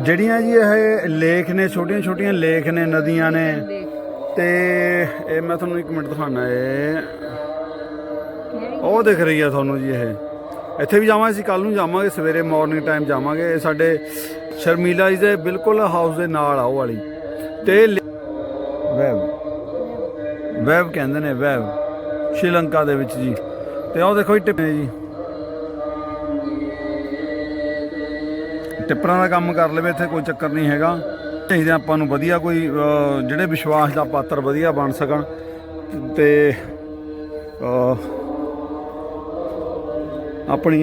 ਜਿਹੜੀਆਂ ਜੀ ਇਹ ਲੇਖ ਨੇ, ਛੋਟੀਆਂ ਛੋਟੀਆਂ ਲੇਖ ਨੇ, ਨਦੀਆਂ ਨੇ, ਤੇ ਇਹ ਮੈਂ ਤੁਹਾਨੂੰ ਇੱਕ ਮਿੰਟ ਦਿਖਾਣਾ ਹੈ ਉਹ ਦਿਖ ਰਹੀ ਹੈ ਤੁਹਾਨੂੰ ਜੀ ਇਹ। ਇੱਥੇ ਵੀ ਜਾਵਾਂਗੇ, ਅਸੀਂ ਕੱਲ ਨੂੰ ਜਾਵਾਂਗੇ, ਸਵੇਰੇ ਮਾਰਨਿੰਗ ਟਾਈਮ ਜਾਵਾਂਗੇ। ਇਹ ਸਾਡੇ ਸ਼ਰਮੀਲਾ ਜੀ ਦੇ ਬਿਲਕੁਲ ਹਾਊਸ ਦੇ ਨਾਲ ਆ ਉਹ ਵਾਲੀ। ਤੇ ਵੈਬ। ਵੈਬ ਕਹਿੰਦੇ ਨੇ, ਵੈਬ। ਸ਼੍ਰੀਲੰਕਾ ਦੇ ਵਿੱਚ ਜੀ। ਤੇ ਉਹ ਦੇਖੋ ਜੀ ਟਿੱਪੇ ਜੀ। ਟਿੱਪਰਾਂ ਦਾ ਕੰਮ ਕਰ ਲਵੇ, ਇੱਥੇ ਕੋਈ ਚੱਕਰ ਨਹੀਂ ਹੈਗਾ। ਚਾਹੀਦਾ ਆਪਾਂ ਨੂੰ ਵਧੀਆ ਕੋਈ ਜਿਹੜੇ ਵਿਸ਼ਵਾਸ ਦਾ ਪਾਤਰ ਵਧੀਆ ਬਣ ਸਕਣ। ਤੇ ਆਪਣੀ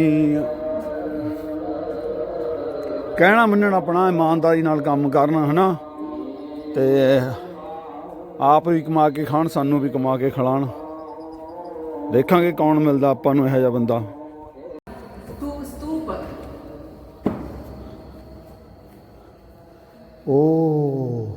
ਕਹਿਣਾ ਮੰਨਣ ਆਪਣਾ, ਇਮਾਨਦਾਰੀ ਨਾਲ ਕੰਮ ਕਰਨਾ, ਹਨਾ? ਤੇ ਆਪ ਵੀ ਕਮਾ ਕੇ ਖਾਣ, ਸਾਨੂੰ ਵੀ ਕਮਾ ਕੇ ਖਿਲਾਣ। ਦੇਖਾਂਗੇ ਕੌਣ ਮਿਲਦਾ ਆਪਾਂ ਨੂੰ, ਇਹੋ ਜਿਹਾ ਬੰਦਾ। Oh.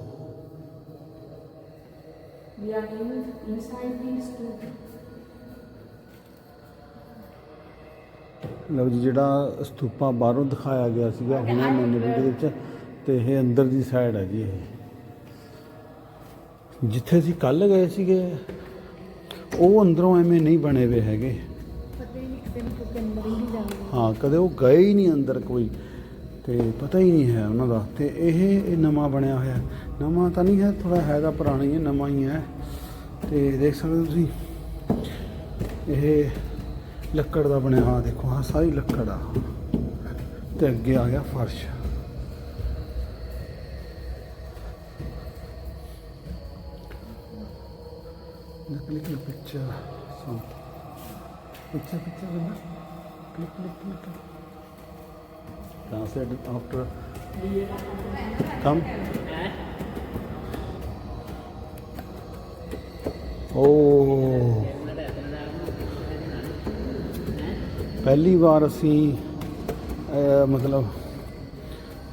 ਲਓ ਜੀ ਜਿਹੜਾ ਸਤੂਪਾ ਬਾਹਰੋਂ ਦਿਖਾਇਆ ਗਿਆ ਸੀਗਾ ਹੁਣ ਮੈਨੂੰ ਵੀਡੀਓ ਦੇ ਵਿੱਚ ਤੇ ਇਹ ਅੰਦਰ ਦੀ ਸਾਈਡ ਹੈ ਜੀ ਇਹ। ਜਿੱਥੇ ਅਸੀਂ ਕੱਲ ਗਏ ਸੀਗੇ ਉਹ ਅੰਦਰੋਂ ਐਵੇਂ ਨਹੀਂ ਬਣੇ ਹੋਏ ਹੈਗੇ। ਹਾਂ ਕਦੇ ਉਹ ਗਏ ਹੀ ਨਹੀਂ ਅੰਦਰ ਕੋਈ। ਤੇ ਪਤਾ ਹੀ ਨਹੀਂ ਹੈ ਉਹਨਾਂ ਦਾ। ਤੇ ਇਹ ਇਹ ਨਵਾਂ ਬਣਿਆ ਹੋਇਆ ਨਵਾਂ ਤਾਂ ਨਹੀਂ ਹੈ ਥੋੜਾ ਤਾਂ ਪੁਰਾਣਾ ਹੀ ਹੈ, ਨਵਾਂ ਹੀ ਹੈ। ਤੇ ਦੇਖ ਸਕਦੇ ਤੁਸੀਂ, ਇਹ ਲੱਕੜ ਦਾ ਬਣਿਆ ਹੋਇਆ, ਦੇਖੋ ਹਾਂ ਸਾਰੀ ਲੱਕੜ ਆ। ਤੇ ਅੱਗੇ ਆ ਗਿਆ ਫਰਸ਼। ਨਕਲੀ click picture. So picture picture ਬੰਦਾ click click click translate after come oh ਪਹਿਲੀ ਵਾਰ ਅਸੀਂ ਮਤਲਬ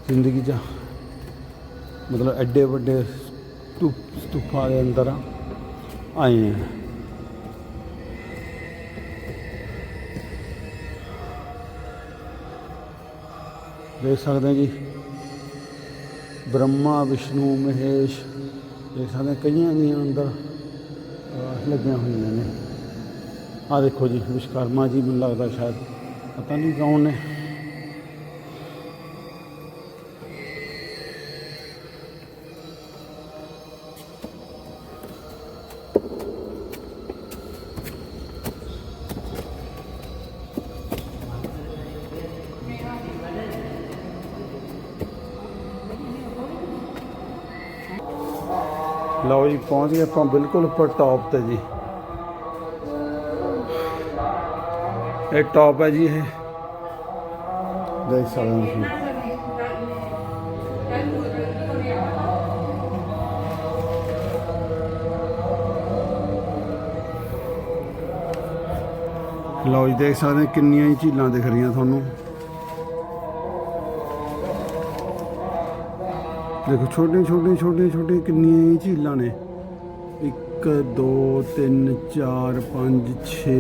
ਜ਼ਿੰਦਗੀ 'ਚ, ਮਤਲਬ ਐਡੇ ਵੱਡੇ ਸਤੂਪ ਸਤੂਪਾਂ ਦੇ ਅੰਦਰ ਆਏ ਹਾਂ। ਦੇਖ ਸਕਦੇ ਜੀ। ਬ੍ਰਹਮਾ, ਵਿਸ਼ਨੂੰ, ਮਹੇਸ਼, ਦੇਖ ਸਕਦੇ ਕਈਆਂ ਦੀਆਂ ਅੰਦਰ ਲੱਗੀਆਂ ਹੋਈਆਂ ਨੇ। ਆ ਦੇਖੋ ਜੀ ਵਿਸ਼ਕਰਮਾ ਜੀ ਮੈਨੂੰ ਲੱਗਦਾ ਸ਼ਾਇਦ ਪਤਾ ਨਹੀਂ ਕੌਣ ਨੇ। ਲਓ ਜੀ, ਪਹੁੰਚ ਗਏ ਆਪਾਂ ਬਿਲਕੁਲ ਉੱਪਰ ਟੌਪ ਤੇ ਜੀ। ਇਹ ਟੌਪ ਹੈ ਜੀ ਇਹ। ਦੇਖ ਸਕਦੇ ਹੋ ਤੁਸੀਂ। ਲਓ ਜੀ, ਦੇਖ ਸਕਦੇ ਕਿੰਨੀਆਂ ਹੀ ਝੀਲਾਂ ਦਿਖ ਰਹੀਆਂ ਤੁਹਾਨੂੰ। ਦੇਖੋ, ਛੋਟੇ ਛੋਟੇ ਛੋਟੇ ਛੋਟੇ ਕਿੰਨੀਆਂ ਹੀ ਝੀਲਾਂ ਨੇ? 1 2 3 4 5 6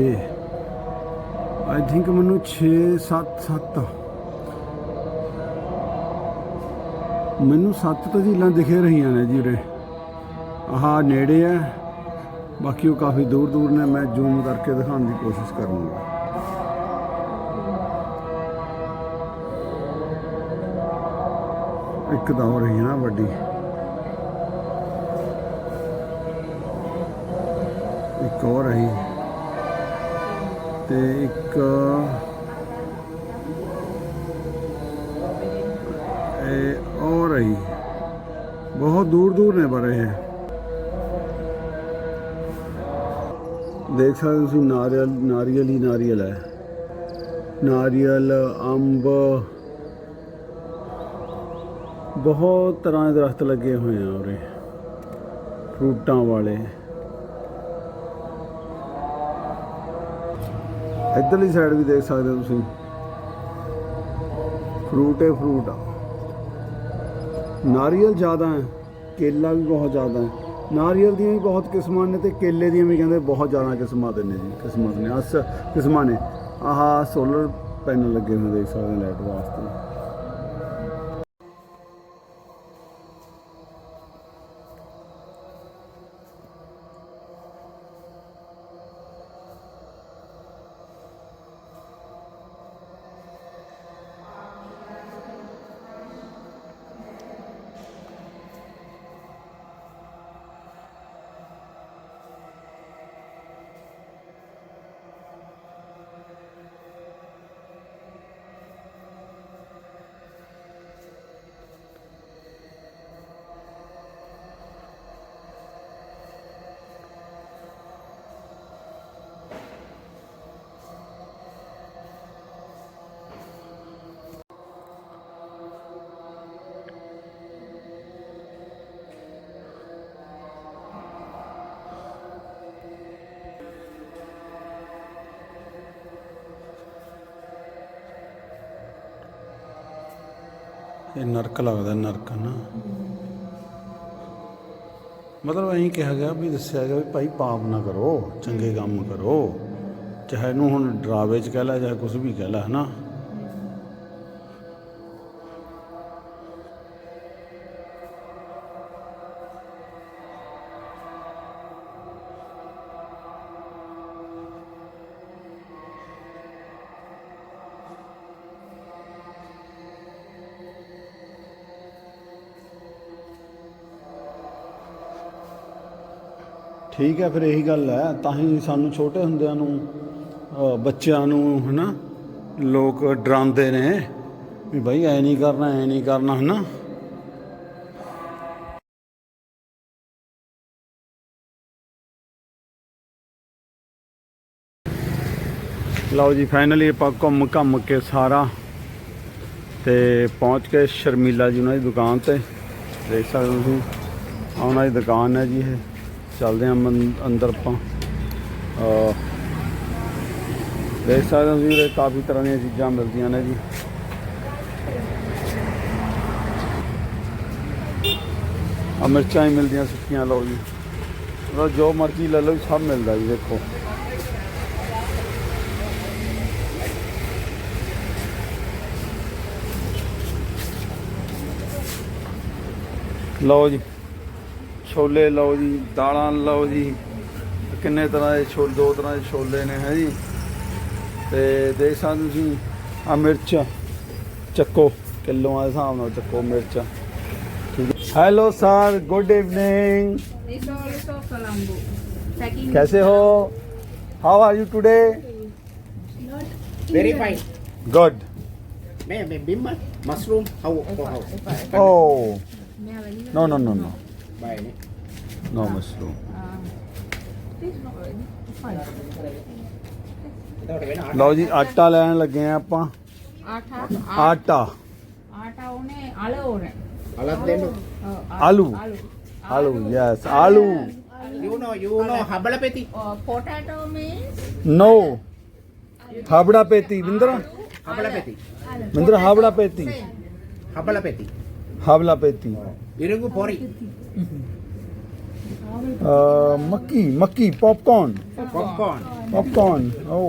ਆਈ ਥਿੰਕ ਮੈਨੂੰ 6 7 7 ਮੈਨੂੰ 7 ਤਾਂ ਝੀਲਾਂ ਦਿਖੇ ਰਹੀਆਂ ਨੇ ਜੀ ਉਰੇ। ਆਹ ਨੇੜੇ ਆ ਬਾਕੀ ਉਹ ਕਾਫੀ ਦੂਰ ਦੂਰ ਨੇ। ਮੈਂ ਜ਼ੂਮ ਕਰਕੇ ਦਿਖਾਉਣ ਦੀ ਕੋਸ਼ਿਸ਼ ਕਰੂੰਗਾ। ਇੱਕ ਤਾਂ ਹੋ ਰਹੀ ਨਾ ਵੱਡੀ। ਇੱਕ ਹੋ ਰਹੀ। ਤੇ ਇੱਕ ਇਹ ਹੋ ਰਹੀ। ਬਹੁਤ ਦੂਰ ਦੂਰ ਨੇ ਪਰ ਇਹ। ਦੇਖ ਸਕਦੇ ਤੁਸੀਂ ਨਾਰੀਅਲ ਨਾਰੀਅਲ ਹੀ ਨਾਰੀਅਲ ਹੈ। ਨਾਰੀਅਲ, ਅੰਬ ਬਹੁਤ ਤਰ੍ਹਾਂ ਦੇ ਦਰਖਤ ਲੱਗੇ ਹੋਏ ਆ ਉਰੇ। ਫਰੂਟਾਂ ਵਾਲੇ। ਇੱਧਰਲੀ ਸਾਈਡ ਵੀ ਦੇਖ ਸਕਦੇ ਹੋ ਤੁਸੀਂ। ਫਰੂਟ ਹੈ ਫਰੂਟ ਆ। ਨਾਰੀਅਲ ਜ਼ਿਆਦਾ ਹੈ, ਕੇਲਾ ਵੀ ਬਹੁਤ ਜ਼ਿਆਦਾ ਹੈ। ਨਾਰੀਅਲ ਦੀਆਂ ਵੀ ਬਹੁਤ ਕਿਸਮਾਂ ਨੇ ਤੇ ਕੇਲੇ ਦੀਆਂ ਵੀ ਕਹਿੰਦੇ ਬਹੁਤ ਜ਼ਿਆਦਾ ਕਿਸਮਾਂ ਦੇ ਨੇ ਜੀ, ਕਿਸਮਾਂ ਨੇ। ਅਸ ਕਿਸਮਾਂ ਨੇ। ਆਹ ਸੋਲਰ ਪੈਨਲ ਲੱਗੇ ਹੋਏ ਦੇਖ ਸਕਦੇ ਲਾਈਟ ਵਾਸਤੇ। ਇਹ ਨਰਕ ਲੱਗਦਾ, ਨਰਕ ਨਾ। ਮਤਲਬ ਐਂ ਕਿਹਾ ਗਿਆ ਵੀ ਦੱਸਿਆ ਗਿਆ ਵੀ ਭਾਈ ਪਾਪ ਨਾ ਕਰੋ, ਚੰਗੇ ਕੰਮ ਕਰੋ। ਚਾਹੇ ਇਹਨੂੰ ਹੁਣ ਡਰਾਵੇ ਚ ਕਹਿ ਲੈ, ਚਾਹੇ ਕੁਝ ਵੀ ਕਹਿ ਲੈ, ਹਨਾ? ਠੀਕ ਹੈ, ਫਿਰ ਇਹੀ ਗੱਲ ਹੈ। ਤਾਂ ਹੀ ਸਾਨੂੰ ਛੋਟੇ ਹੁੰਦਿਆਂ ਨੂੰ ਬੱਚਿਆਂ ਨੂੰ ਹਨਾ, ਲੋਕ ਡਰਾਉਂਦੇ ਨੇ ਵੀ ਭਾਈ ਐ ਨਹੀਂ ਕਰਨਾ, ਐ ਨਹੀਂ ਕਰਨਾ, ਹਨਾ। ਲਓ ਜੀ ਫਾਈਨਲੀ ਆਪਾਂ ਘੁੰਮ ਘੰਮ ਕੇ ਸਾਰਾ ਤੇ ਪਹੁੰਚ ਕੇ ਸ਼ਰਮੀਲਾ ਜੀ ਉਹਨਾਂ ਦੀ ਦੁਕਾਨ ਤੇ। ਦੇਖ ਸਕਦੇ ਹੋ ਤੁਸੀਂ ਉਹਨਾਂ ਦੀ ਦੁਕਾਨ ਹੈ ਜੀ ਇਹ। ਚੱਲਦੇ ਹਾਂ ਮੰ- ਅੰਦਰ ਆਪਾਂ। ਦੇਖ ਸਕਦੇ ਹੋ ਜੀ ਕਾਫੀ ਤਰ੍ਹਾਂ ਦੀਆਂ ਚੀਜ਼ਾਂ ਮਿਲਦੀਆਂ ਨੇ ਜੀ। ਆ ਮਿਰਚਾਂ ਹੀ ਮਿਲਦੀਆਂ ਸੁੱਕੀਆਂ ਲਓ ਜੀ। ਮਤਲਬ ਜੋ ਮਰਜ਼ੀ ਲੈ ਲਓ ਜੀ, ਸਭ ਮਿਲਦਾ ਜੀ ਦੇਖੋ। ਲਓ ਜੀ। ਛੋਲੇ ਲਓ ਜੀ ਦਾਲਾਂ ਲਓ ਜੀ ਕਿੰਨੇ ਤਰ੍ਹਾਂ ਦੇ ਛੋਲੇ ਦੋ ਤਰ੍ਹਾਂ ਦੇ ਛੋਲੇ ਨੇ ਹੈ ਜੀ ਤੇ ਦੇਖ ਸਕਦੇ ਹੋ ਤੁਸੀਂ ਆ ਮਿਰਚ ਚੱਕੋ ਕਿਲੋਆਂ ਦੇ ਹਿਸਾਬ ਨਾਲ ਚੱਕੋ ਮਿਰਚ ਠੀਕ ਹੈ hello sir good evening This also Colombo. Packing कैसे हो how are you today Very fine. Good May I bimmer? Mushroom? How? How? how? Oh no no mushroom Uh, this not ready. It's fine. Without even ਲਓ ਜੀ ਆਟਾ ਲੈਣ ਲੱਗੇ ਆ ਆਪਾਂ Atta. ਆਟਾ Atta one. Alu one. Alat then. Oh, Alu. Alu. Aloo yes aloo You know, you know, habalapeti. Uh, potato means no Howrah ਪੇਤੀ ਵਿੰਦਰ Habalapeti. ਵਿੰਦਰ ਹਾਬੜਾ ਪੇਤੀ Habalapeti. ਹਾਬਲਾ ਪੇਤੀ Irungu pori. Makki makki popcorn Popcorn. Popcorn oh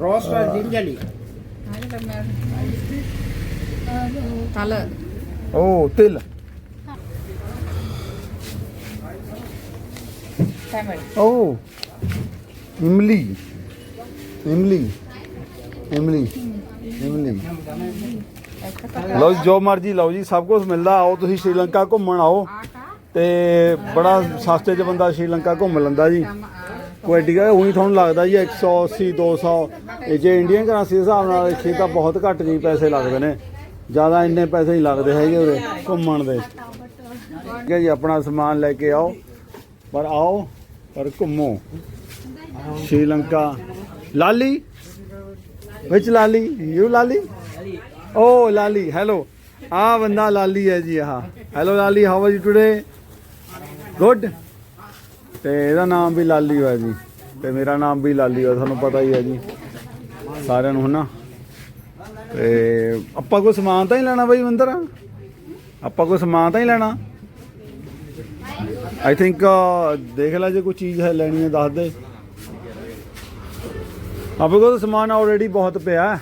Roasted gingerly. Tala. Oh til Tamil. Oh ਇਮਲੀ ਇਮਲੀ ਇਮਲੀ ਇਮਲੀ ਲਓ ਜੀ, ਜੋ ਮਰਜ਼ੀ ਲਓ ਜੀ ਸਭ ਕੁਝ ਮਿਲਦਾ ਆਓ ਤੁਸੀਂ ਸ਼੍ਰੀਲੰਕਾ ਘੁੰਮਣ ਆਓ. ਤੇ ਬੜਾ ਸਸਤੇ 'ਚ ਬੰਦਾ ਸ਼੍ਰੀਲੰਕਾ ਘੁੰਮ ਲੈਂਦਾ ਜੀ। ਕੋਈ ਐਡੀ ਗੱਲ, ਉਹੀ ਤੁਹਾਨੂੰ ਲੱਗਦਾ ਜੀ 180 200 ਇਹ ਜੇ ਇੰਡੀਅਨ ਕਰੰਸੀ ਦੇ ਹਿਸਾਬ ਨਾਲ ਇੱਥੇ ਤਾਂ ਬਹੁਤ ਘੱਟ ਜੀ ਪੈਸੇ ਲੱਗਦੇ ਨੇ। ਜ਼ਿਆਦਾ ਇੰਨੇ ਪੈਸੇ ਨਹੀਂ ਲੱਗਦੇ ਹੈਗੇ ਉਰੇ ਘੁੰਮਣ ਦੇ। ਠੀਕ ਹੈ ਜੀ, ਆਪਣਾ ਸਮਾਨ ਲੈ ਕੇ ਆਓ। ਪਰ ਆਓ, ਪਰ ਘੁੰਮੋ। ਸ਼੍ਰੀਲੰਕਾ। ਲਾਲੀ? ਵਿੱਚ ਲਾਲੀ? ਯੂ ਲਾਲੀ? ਓ ਲਾਲੀ ਹੈਲੋ ਆ ਬੰਦਾ ਲਾਲੀ ਹੈ ਜੀ, ਆਹ। Hello Lali how are you today good ਤੇ ਇਹਦਾ ਨਾਮ ਵੀ ਲਾਲੀ ਹੋਇਆ ਜੀ। ਤੇ ਮੇਰਾ ਨਾਮ ਵੀ ਲਾਲੀ ਹੋਇਆ, ਤੁਹਾਨੂੰ ਪਤਾ ਹੀ ਹੈ ਜੀ। ਸਾਰਿਆਂ ਨੂੰ ਹਨਾ। ਤੇ ਆਪਾਂ ਕੋਈ ਸਮਾਨ ਤਾਂ ਹੀ ਲੈਣਾ ਬਾਈ ਮੰਦਰ? ਆਪਾਂ ਕੋਈ ਸਮਾਨ ਤਾਂ ਹੀ ਲੈਣਾ? ਆਈ ਥਿੰਕ ਦੇਖ ਲੈ ਜੇ ਕੋਈ ਚੀਜ਼ ਹੈ ਲੈਣੀ ਹੈ, ਦੱਸ ਦੇ। ਆਪਾਂ ਕੋਲ ਤਾਂ ਸਮਾਨ ਆਲਰੇਡੀ ਬਹੁਤ ਪਿਆ। ਹੈ।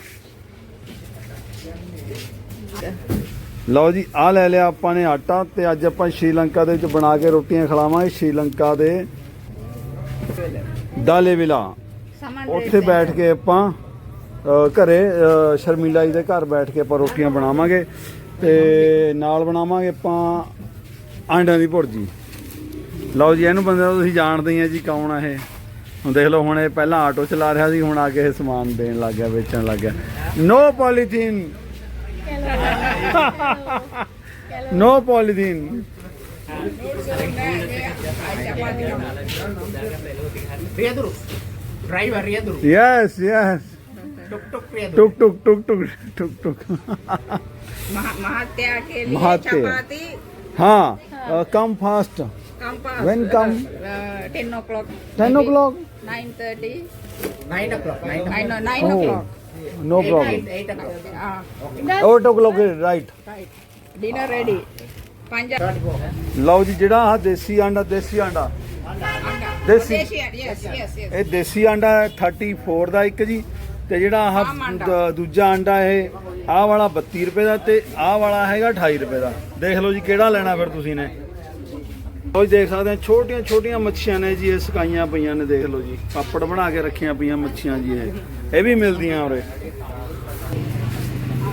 ਲਓ ਜੀ ਆ ਲੈ ਲਿਆ ਆਪਾਂ ਨੇ ਆਟਾ ਤੇ ਅੱਜ ਆਪਾਂ ਸ਼੍ਰੀਲੰਕਾ ਦੇ ਵਿੱਚ ਬਣਾ ਕੇ ਰੋਟੀਆਂ ਖਿਲਾਵਾਂਗੇ ਸ਼੍ਰੀਲੰਕਾ ਦੇ ਡਾਲੇ ਵਿਲਾ। ਉੱਥੇ ਬੈਠ ਕੇ ਆਪਾਂ ਘਰੇ ਸ਼ਰਮੀਲਾ ਜੀ ਦੇ ਘਰ ਬੈਠ ਕੇ ਆਪਾਂ ਰੋਟੀਆਂ ਬਣਾਵਾਂਗੇ ਤੇ ਨਾਲ ਬਣਾਵਾਂਗੇ ਆਪਾਂ ਆਂਡਿਆਂ ਦੀ ਭੁਰਜੀ। ਲਓ ਜੀ ਇਹਨੂੰ ਬੰਦੇ ਤੁਸੀਂ ਜਾਣਦੇ ਹੀ ਆ ਜੀ ਕੌਣ ਆ ਇਹ। ਹੁਣ ਦੇਖ ਲਓ ਹੁਣ ਇਹ ਪਹਿਲਾਂ ਆਟੋ ਚਲਾ ਰਿਹਾ ਸੀ ਹੁਣ ਆ ਕੇ ਇਹ ਸਮਾਨ ਦੇਣ ਲੱਗ ਗਿਆ ਵੇਚਣ ਲੱਗ ਗਿਆ। No polythene no polythene driver yes yes टुक टुक टुक टुक टुक टुक महात्या के लिए चपाती हाँ come fast When come? Uh, 10 o'clock. 10 o'clock? 9.30. 9 o'clock. 9 o'clock. 9 o'clock. No problem. Eight o'clock. Ah. Eight right. Right. Dinner ready. Punjab. ਲਓ ਜੀ ਜਿਹੜਾ ਆ ਦੇਸੀ ਆਂਡਾ ਦੇਸੀ ਆਂਡਾ ਦੇਸੀ Yes, yes, yes. ਇਹ ਦੇਸੀ ਆਂਡਾ ਹੈ 34 ਦਾ ਇੱਕ ਜੀ ਤੇ ਜਿਹੜਾ ਆਮ ਆਹ ਆਂਡਾ। ਦ- ਦੂਜਾ ਆਂਡਾ ਇਹ ਆਹ ਵਾਲਾ 32 ਰੁਪਏ ਦਾ ਤੇ ਆਹ ਵਾਲਾ ਹੈਗਾ 28 ਰੁਪਏ ਦਾ ਦੇਖ ਲਓ ਜੀ ਕਿਹੜਾ ਲੈਣਾ ਫਿਰ ਤੁਸੀਂ ਨੇ ਉਹ ਦੇਖ ਸਕਦੇ ਆ ਛੋਟੀਆਂ ਛੋਟੀਆਂ ਮੱਛੀਆਂ ਨੇ ਜੀ, ਇਹ ਸਕਾਈਆਂ ਪਈਆਂ ਨੇ, ਦੇਖ ਲਓ ਜੀ। ਪਾਪੜ ਬਣਾ ਕੇ ਰੱਖੀਆਂ ਪਈਆਂ ਮੱਛੀਆਂ ਜੀ ਇਹ। ਇਹ ਵੀ ਮਿਲਦੀਆਂ ਔਰੇ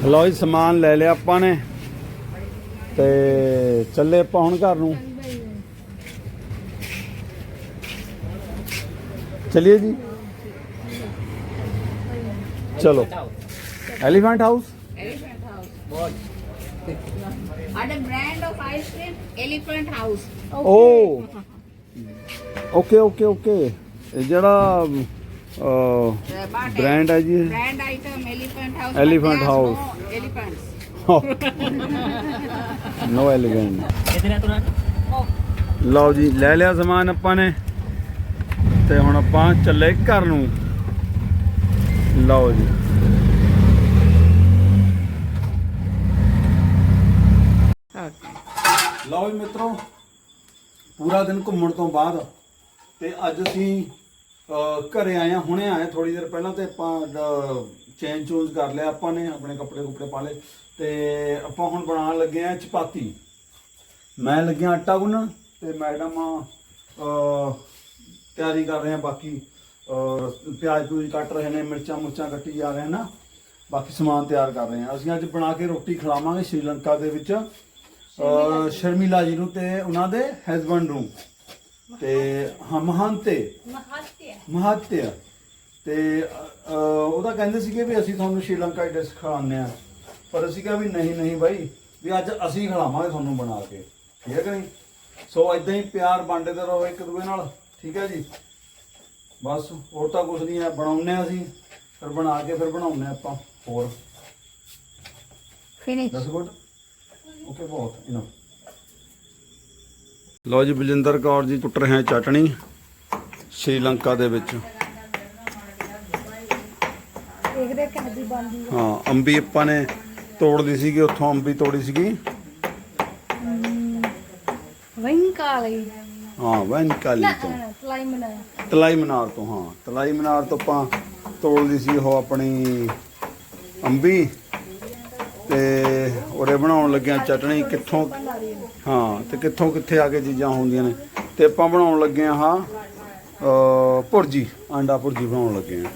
ਲਓ ਜੀ, ਸਮਾਨ ਲੈ ਲਿਆ ਆਪਾਂ ਨੇ। ਤੇ ਚੱਲੇ ਆਪਾਂ ਹੁਣ ਘਰ ਨੂੰ। ਚਲਿਏ ਜੀ। ਚਲੋ। ਐਲੀਫੈਂਟ ਹਾਊਸ ਐਲੀਫੈਂਟ ਹਾਊਸ ਬਹੁਤ ਆਡਮ ਓ ਓਕੇ ਓਕੇ ਓਕੇ ਇਹ ਜਿਹੜਾ ਬ੍ਰਾਂਡ ਹੈ ਜੀ ਇਹ। brand item elephant house Elephant but there's house. no elephants no elegant ਲਓ ਜੀ ਲੈ ਲਿਆ ਸਮਾਨ ਆਪਾਂ ਨੇ ਤੇ ਹੁਣ ਆਪਾਂ ਚੱਲੇ ਘਰ ਨੂੰ ਲਓ ਜੀ ਲਓ ਜੀ ਮਿੱਤਰੋ ਪੂਰਾ ਦਿਨ ਘੁੰਮਣ ਤੋਂ ਬਾਅਦ ਤੇ ਅੱਜ ਅਸੀਂ ਅਹ, ਘਰੇ ਆਏ ਹਾਂ ਹੁਣੇ ਆਏ ਥੋੜੀ ਦੇਰ ਪਹਿਲਾਂ ਤੇ ਆਪਾਂ ਚੇਂਜ ਚੂਜ਼ ਕਰ ਲਿਆ ਆਪਾਂ ਨੇ ਆਪਣੇ ਕੱਪੜੇ ਕੁਪੜੇ ਪਾ ਲਏ ਤੇ ਆਪਾਂ ਹੁਣ ਬਣਾਉਣ ਲੱਗੇ ਆ ਚਪਾਤੀ। ਮੈਂ ਲੱਗਿਆ ਆਟਾ ਗੁੰਨਣ ਤੇ ਮੈਡਮ ਅਹ, ਤਿਆਰੀ ਕਰ ਰਹੇ ਆ ਬਾਕੀ ਪਿਆਜ਼ ਪੂਜ ਕੱਟ ਰਹੇ ਨੇ ਮਿਰਚਾਂ ਮੁਰਚਾਂ ਕੱਟੀ ਜਾ ਰਹੇ ਨਾ ਬਾਕੀ ਸਮਾਨ ਤਿਆਰ ਕਰ ਰਹੇ ਆ ਅਸੀਂ ਅੱਜ ਬਣਾ ਕੇ ਰੋਟੀ ਖਿਲਾਵਾਂਗੇ ਸ਼੍ਰੀਲੰਕਾ ਦੇ ਵਿੱਚ। ਸ਼ਰਮੀਲਾ ਜੀ ਨੂੰ ਤੇ ਉਹਨਾਂ ਦੇ ਹਸਬੰਡ ਨੂੰ। ਤੇ ਹਮਹੰਤੇ ਮਹੱਤਿਆ ਤੇ ਉਹਦਾ ਕਹਿੰਦੇ ਸੀਗੇ ਵੀ ਅਸੀਂ ਤੁਹਾਨੂੰ ਸ਼੍ਰੀਲੰਕਾ ਦੀ ਡਿਸ਼ ਖਿਲਾਉਂਦੇ ਆ ਪਰ ਅਸੀਂ ਕਿਹਾ ਵੀ ਨਹੀਂ ਨਹੀਂ ਬਾਈ ਵੀ ਅੱਜ ਅਸੀਂ ਖਿਲਾਵਾਂਗੇ ਤੁਹਾਨੂੰ ਬਣਾ ਕੇ। ਠੀਕ ਹੈ ਕਿ ਨਹੀਂ? ਸੋ ਇਦਾਂ ਹੀ ਪਿਆਰ ਵੰਡਦੇ ਰਹੋ ਇੱਕ ਦੂਜੇ ਨਾਲ। ਠੀਕ ਹੈ ਜੀ? ਬਸ ਹੋਰ ਤਾਂ ਕੁਝ ਨਹੀਂ ਹੈ। ਬਣਾਉਨੇ ਆ ਅਸੀਂ ਫਿਰ ਬਣਾ ਕੇ ਫਿਰ ਬਣਾਉਨੇ ਆ ਆਪਾਂ ਹੋਰ। ਦਸ ਗੁੱਡ। ਓਕੇ ਬਹੁਤ ਇਨਫ ਲਓ ਜੀ ਬਲਜਿੰਦਰ ਕੌਰ ਜੀ ਕੁੱਟ ਰਹੇ ਚਟਣੀ ਸ਼੍ਰੀਲੰਕਾ ਦੇ ਵਿੱਚ। ਦੇਖਦੇ ਕਿਹਦੀ ਬਣਦੀ ਹਾਂ ਅੰਬੀ ਆਪਾਂ ਨੇ ਤੋੜ ਲਈ ਸੀਗੀ ਉੱਥੋਂ ਅੰਬੀ ਤੋੜੀ ਸੀਗੀ। ਵੰਕਾਲੀ। ਹਾਂ ਵੈਨਕਾਲੀ ਤੋਂ। ਤਲਾਈ ਮਨਾ ਤਲਾਈ ਮਨਾਰ ਤੋਂ ਹਾਂ। ਤਲਾਈ ਮਨਾਰ ਤੋਂ ਆਪਾਂ ਤੋੜ ਲਈ ਸੀ ਉਹ ਆਪਣੀ ਅੰਬੀ। ਤੇ ਉਰੇ ਬਣਾਉਣ ਲੱਗਿਆ ਚਟਣੀ ਕਿੱਥੋਂ ਹਾਂ ਤੇ ਕਿੱਥੋਂ ਕਿੱਥੇ ਆ ਕੇ ਚੀਜ਼ਾਂ ਹੁੰਦੀਆਂ ਨੇ। ਤੇ ਆਪਾਂ ਬਣਾਉਣ ਲੱਗੇ ਹਾਂ ਆਹ, ਭੁਰਜੀ ਆਂਡਾ ਭੁਰਜੀ ਬਣਾਉਣ ਲੱਗੇ ਹਾਂ